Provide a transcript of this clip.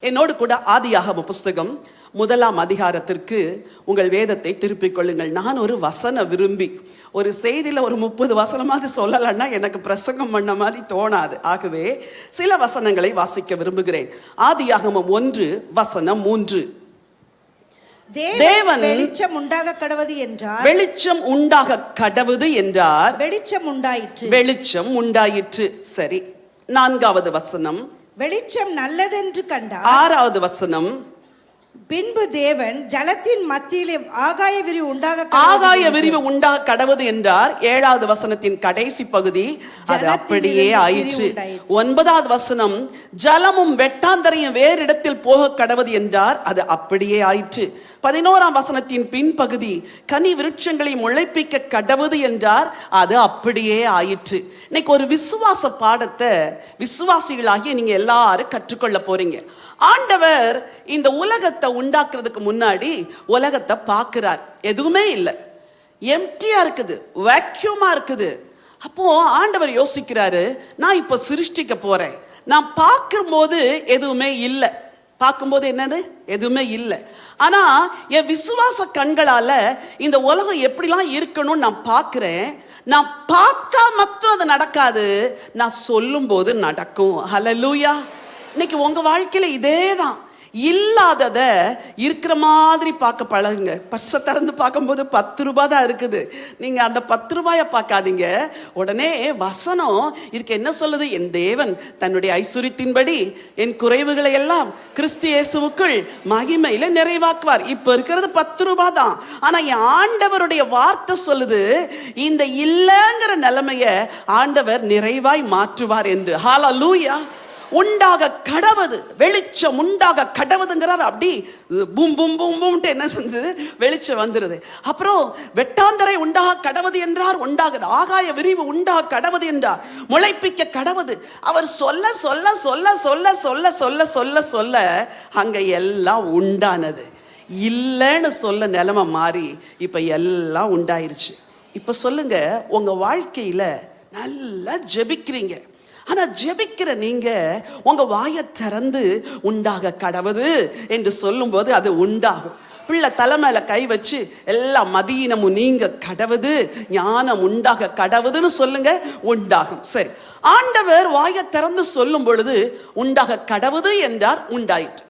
என்னோடு கூட ஆதியாகம புஸ்தகம் முதலாம் அதிகாரத்திற்கு உங்கள் வேதத்தை திருப்பிக் கொள்ளுங்கள். நான் ஒரு வசன விரும்பி ஒரு செய்தியில் ஒரு முப்பது வசனமாவது சொல்லலைன்னா எனக்கு பிரசங்கம் பண்ண மாதிரி தோணாது. ஆகவே சில வசனங்களை வாசிக்க விரும்புகிறேன். ஆதியாகமம் ஒன்று வசனம் மூன்று. தேவன் வெளிச்சம் உண்டாக கடவது என்றார். வெளிச்சம் உண்டாக கடவுது என்றார். வெளிச்சம் உண்டாயிற்று. வெளிச்சம் உண்டாயிற்று. சரி நான்காவது வசனம். வெளிச்சம் நல்லதென்று கண்டார். ஆறாவது வசனம். பின்பு தேவன் ஜலத்தின் மத்தியிலே ஆகாய விரி உண்டாக ஆகாய. விரிவு உண்டாக கடவுது என்றார். ஏழாவது வசனத்தின் கடைசி பகுதி. அது அப்படியே ஆயிற்று. விரிவு. ஒன்பதாவது வசனம். ஜலமும் வெட்டாந்தரையும் வேறு இடத்தில் போக கடவுது என்றார். அது அப்படியே ஆயிற்று. பதினோராம் வசனத்தின் பின்பகுதி. கனி விருட்சங்களை முளைப்பிக்க கடவுது என்றார். அது அப்படியே ஆயிற்று. இன்னைக்கு ஒரு விசுவாச பாடத்தை விசுவாசிகளாகிய நீங்க எல்லாரும் கற்றுக்கொள்ள போறீங்க. ஆண்டவர் இந்த உலகத்தை உண்டாக்குறதுக்கு முன்னாடி உலகத்தை பார்க்கிறார். எதுவுமே இல்லை. எம்டியா இருக்குது. வேக்யூமா இருக்குது. அப்போ ஆண்டவர் யோசிக்கிறாரு நான் இப்போ சிருஷ்டிக்க போறேன். நான் பார்க்கும்போது எதுவுமே இல்லை. பார்க்கும்போது என்னது? எதுவுமே இல்லை. ஆனால் என் விசுவாச கண்களால் இந்த உலகம் எப்படிலாம் இருக்கணும்னு நான் பார்க்குறேன். நான் பார்த்தா மட்டும் அது நடக்காது. நான் சொல்லும்போது நடக்கும். ஹலலூயா இன்னைக்கு உங்கள் வாழ்க்கையில் இதே தான் இல்லாதத இருக்கிற மாதிரி பார்க்க பழகுங்க. பர்ஸை திறந்து பார்க்கும்போது பத்து ரூபாய் தான் இருக்குது. நீங்க அந்த பத்து ரூபாயை பார்க்காதீங்க. உடனே வசனம் இதுக்கு என்ன சொல்லுது? என் தேவன் தன்னுடைய ஐஸ்வர்யத்தின்படி என் குறைவுகளை எல்லாம் கிறிஸ்து இயேசுவுக்குள் மகிமையில நிறைவாக்குவார். இப்போ இருக்கிறது பத்து ரூபாய் தான். ஆனா என் ஆண்டவருடைய வார்த்தை சொல்லுது இந்த இல்லைங்கிற நிலைமையை ஆண்டவர் நிறைவாய் மாற்றுவார் என்று. ஹாலா லூயா உண்டாக கடவுது வெளிச்சம் உண்டாக கடவுதுங்கிறார். அப்படி பூம் பூம் பூம் பூம்ட்டு என்ன செஞ்சது வெளிச்சம் வந்துருது. அப்புறம் வெட்டாந்தரை உண்டாக கடவுது என்றார் உண்டாகுது. ஆகாய விரிவு உண்டாக கடவுது என்றார். முளைப்பிக்க கடவுது. அவர் சொல்ல சொல்ல சொல்ல சொல்ல சொல்ல சொல்ல சொல்ல சொல்ல அங்க எல்லாம் உண்டானது. இல்லைன்னு சொல்ல நிலைமை மாறி இப்ப எல்லாம் உண்டாயிருச்சு. இப்ப சொல்லுங்க உங்க வாழ்க்கையில நல்லா ஜெபிக்கிறீங்க. ஆனால் ஜெபிக்கிற நீங்கள் உங்கள் வாயை திறந்து உண்டாக கடவுது என்று சொல்லும்போது அது உண்டாகும். பிள்ளை தலைமையில கை வச்சு எல்லா மதியினமும் நீங்க கடவுது ஞானம் உண்டாக கடவுதுன்னு சொல்லுங்க உண்டாகும். சரி. ஆண்டவர் வாயை திறந்து சொல்லும் பொழுது உண்டாக கடவுது என்றார் உண்டாயிற்று.